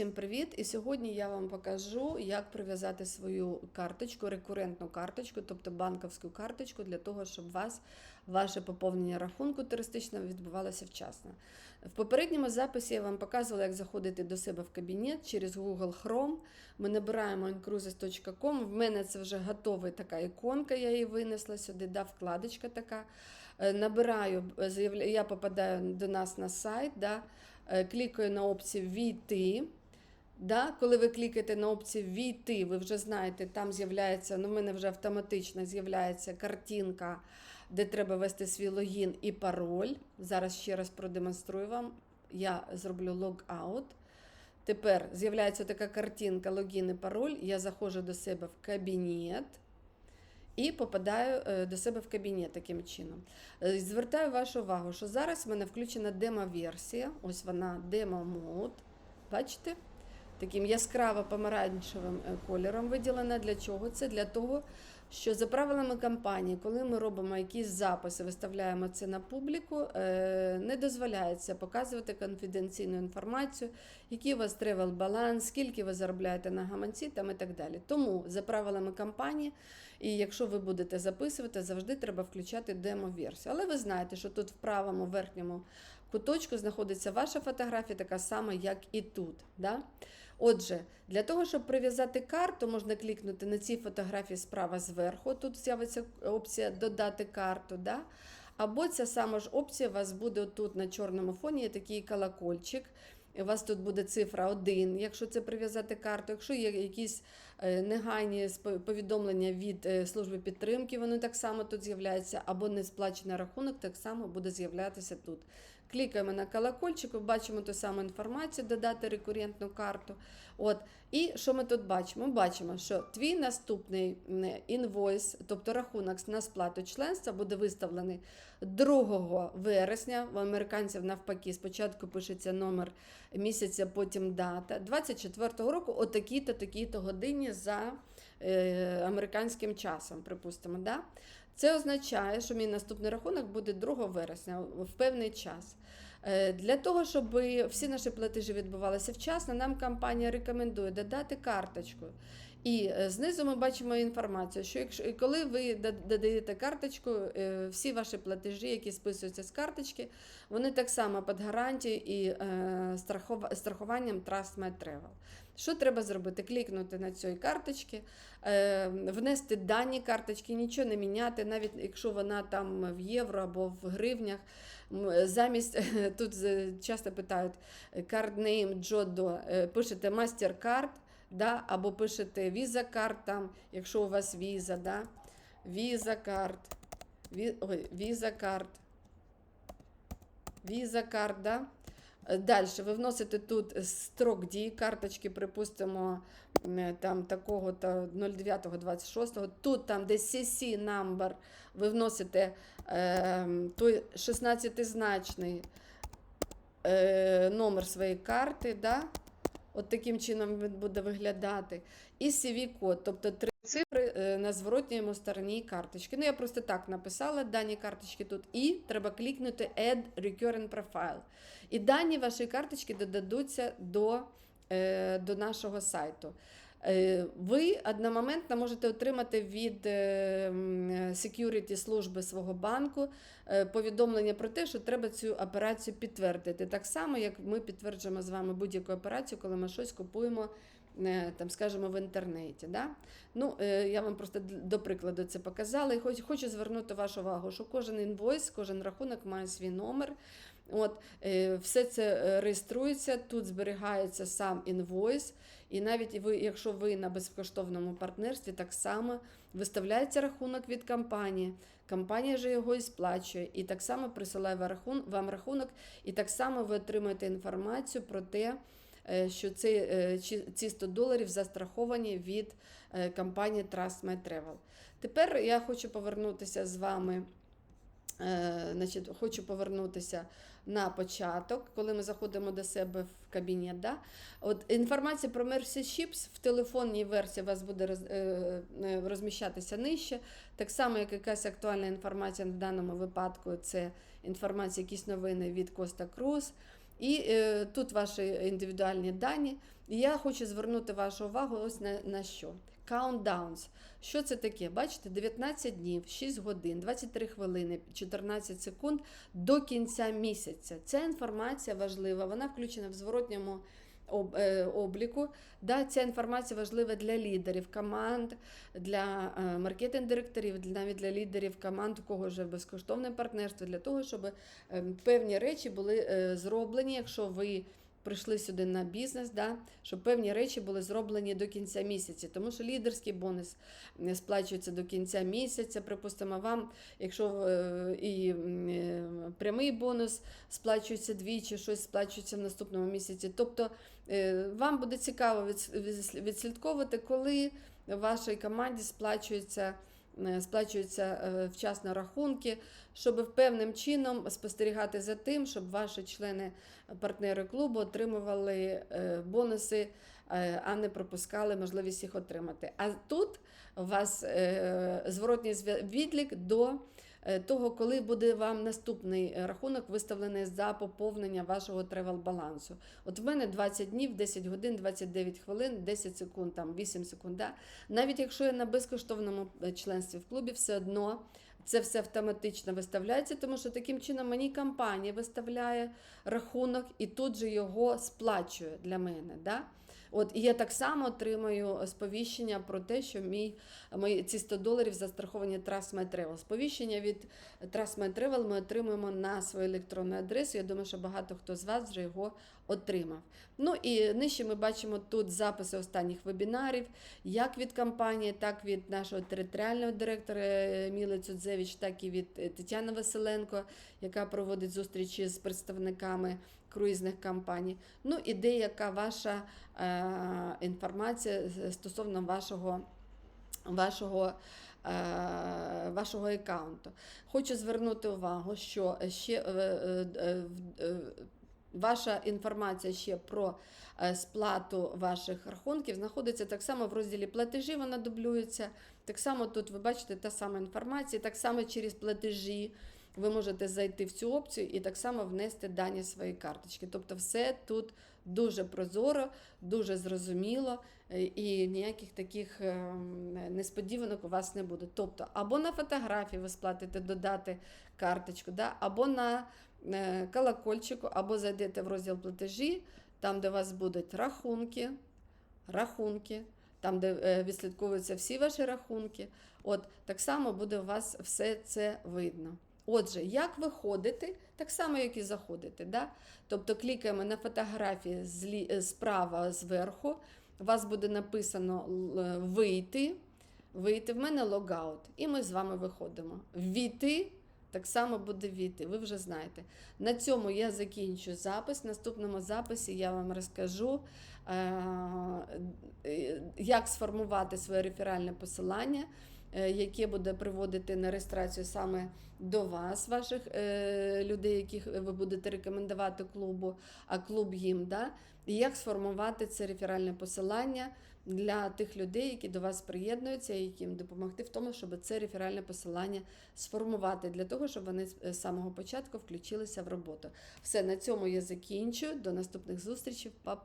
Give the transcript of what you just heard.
Всім привіт! І сьогодні я вам покажу, як прив'язати свою карточку, рекурентну карточку, тобто банківську карточку, для того, щоб вас ваше поповнення рахунку туристичного відбувалося вчасно. В попередньому записі я вам показувала, як заходити до себе в кабінет через Google Chrome. Ми набираємо incruises.com. В мене це вже готова така іконка, я її винесла сюди, да, вкладочка така. Е, Набираю, е, я попадаю до нас на сайт, да, е, клікаю на опцію Війти. Да? Коли ви клікаєте на опцію Війти, ви вже знаєте, там з'являється, ну, в мене вже автоматично з'являється картинка, де треба ввести свій логін і пароль. Зараз ще раз продемонструю вам. Я зроблю логаут. Тепер з'являється така картинка логін і пароль. Я заходжу до себе в кабінет. І попадаю е, до себе в кабінет таким чином. Е, Звертаю вашу увагу, що зараз в мене включена демо-версія. Ось вона демо-мод. Бачите? Таким яскраво помаранчевим е, кольором виділена. Для чого? Це для того, що за правилами кампанії, коли ми робимо якісь записи, виставляємо це на публіку, е, не дозволяється показувати конфіденційну інформацію, який у вас тревел баланс, скільки ви заробляєте на гаманці там і так далі. Тому за правилами кампанії, і якщо ви будете записувати, завжди треба включати демо-версію. Але ви знаєте, що тут в правому верхньому куточку знаходиться ваша фотографія, така сама, як і тут. Да? Отже, для того, щоб прив'язати карту, можна клікнути на цій фотографії справа зверху. Тут з'явиться опція Додати карту. Да? Або ця сама ж опція у вас буде тут на чорному фоні, є такий колокольчик. У вас тут буде цифра 1, якщо це прив'язати карту. Якщо є якісь негайні спо- повідомлення від е, служби підтримки, вони так само тут з'являються, або не сплачений рахунок, так само буде з'являтися тут. Клікаємо на колокольчик, бачимо ту саму інформацію, додати рекурентну карту. От. І що ми тут бачимо? Ми бачимо, що твій наступний інвойс, тобто рахунок на сплату членства, буде виставлений 2 вересня. В американців навпаки, спочатку пишеться номер місяця, потім дата. 24-го року, о такій-то, такій-то годині за е, американським часом, припустимо. Да? Це означає, що мій наступний рахунок буде 2 вересня в певний час. Е, Для того, щоб всі наші платежі відбувалися вчасно, нам компанія рекомендує додати карточку. І е, знизу ми бачимо інформацію, що якщо коли ви додаєте карточку, е, всі ваші платежі, які списуються з карточки, вони так само під гарантією і е, страхуванням Trust My Travel. Що треба зробити? Клікнути на цій карточці, е, внести дані карточки, нічого не міняти, навіть якщо вона там в євро або в гривнях. Замість тут часто питають card name е, пишете MasterCard, да, або пишете Visa Card, там, якщо у вас віза, да, Visa Card, Ві, ой, Visa Card, Visa Card, да. Далі ви вносите тут строк дії карточки, припустимо, там такого-то 09.26. Тут там, де CC number, ви вносите е, той 16-значний е, номер своєї карти. Да? От таким чином він буде виглядати. І CV-код, тобто три цифри е, на зворотній стороні карточки. Ну, я просто так написала дані карточки тут. І треба клікнути Add Recurrent Profile. І дані вашої карточки додадуться до, е, до нашого сайту. Е, Ви одномоментно можете отримати від е, security служби свого банку е, повідомлення про те, що треба цю операцію підтвердити. Так само, як ми підтверджуємо з вами будь-яку операцію, коли ми щось купуємо. Там, скажімо, в інтернеті. Да? Ну, я вам просто до прикладу це показала. І хоч- хочу звернути вашу увагу, що кожен інвойс, кожен рахунок має свій номер. От, е, все це е, реєструється, тут зберігається сам інвойс, і навіть ви, якщо ви на безкоштовному партнерстві, так само виставляється рахунок від компанії. Компанія же його і сплачує, і так само присилає вам рахунок, і так само ви отримаєте інформацію про те, е, що ці, ці 100 доларів застраховані від компанії Trust My Travel. Тепер я хочу повернутися з вами. Е, Значить, хочу повернутися на початок, коли ми заходимо до себе в кабінет. Да? От інформація про Mercy в телефонній версії у вас буде роз, е, е, розміщатися нижче. Так само, як якась актуальна інформація в даному випадку, це інформація, якісь новини від Коста Круз. І е, тут ваші індивідуальні дані. І я хочу звернути вашу увагу ось на, на що. Countdowns. Що це таке? Бачите, 19 днів, 6 годин, 23 хвилини, 14 секунд до кінця місяця. Ця інформація важлива, вона включена в зворотньому обліку. Да, ця інформація важлива для лідерів команд, для е, маркетинг-директорів, навіть для лідерів команд, у кого вже безкоштовне партнерство, для того, щоб е, певні речі були е, зроблені, якщо ви прийшли сюди на бізнес, да, щоб певні речі були зроблені до кінця місяця. Тому що лідерський бонус е, сплачується до кінця місяця. Припустимо, вам, якщо е, і е, прямий бонус сплачується двічі, щось сплачується в наступному місяці. Тобто е, вам буде цікаво відс- відс- відслідковувати, коли вашій команді сплачується. Е, Сплачуються е, вчасно рахунки, щоб певним чином спостерігати за тим, щоб ваші члени, партнери клубу отримували е, бонуси, е, а не пропускали можливість їх отримати. А тут у вас е, зворотній відлік до е, того, коли буде вам наступний е, рахунок виставлений за поповнення вашого тревел-балансу. От в мене 20 днів, 10 годин, 29 хвилин, 10 секунд, там 8 секунд. Да? Навіть якщо я на безкоштовному е, членстві в клубі, все одно це все автоматично виставляється, тому що таким чином мені компанія виставляє рахунок і тут же його сплачує для мене. Да? От і я так само отримаю сповіщення про те, що мій мої ці 100 доларів застраховані Trust Travel. Сповіщення від Trust Travel ми отримуємо на свою електронну адресу. Я думаю, що багато хто з вас вже його отримав. Ну і нижче ми бачимо тут записи останніх вебінарів, як від компанії, так від нашого територіального директора е, Міли Цудзевич, так і від е, Тетяни Василенко, яка проводить зустрічі з представниками круїзних компаній. Ну і деяка ваша е, інформація стосовно вашого, вашого, е, вашого аккаунту. Хочу звернути увагу, що ще е, е, е, в- е, ваша інформація ще про е, сплату ваших рахунків знаходиться так само в розділі платежі, вона дублюється. Так само тут ви бачите та сама інформація, так само через платежі. Ви можете зайти в цю опцію і так само внести дані своєї карточки. Тобто, все тут дуже прозоро, дуже зрозуміло, е, і ніяких таких ем, несподіванок у вас не буде. Тобто, або на фотографії ви сплатите додати карточку, да? або на е, колокольчику, або зайдете в розділ платежі, там, де у вас будуть рахунки, рахунки, там, де е, відслідковуються всі ваші рахунки. От так само буде у вас все це видно. Отже, як виходити, так само, як і заходити. Да? Тобто клікаємо на фотографії е, справа зверху, у вас буде написано е, вийти, вийти, в мене логаут, і ми з вами виходимо. Війти. Так само буде війти, ви вже знаєте. На цьому я закінчу запис. В наступному записі я вам розкажу, е, як сформувати своє реферальне посилання, яке буде приводити на реєстрацію саме до вас, ваших е, людей, яких ви будете рекомендувати клубу, а клуб їм. Да? І як сформувати це реферальне посилання для тих людей, які до вас приєднуються, і яким допомогти в тому, щоб це реферальне посилання сформувати для того, щоб вони з з самого початку включилися в роботу. Все на цьому я закінчу. До наступних зустрічей. Па-па.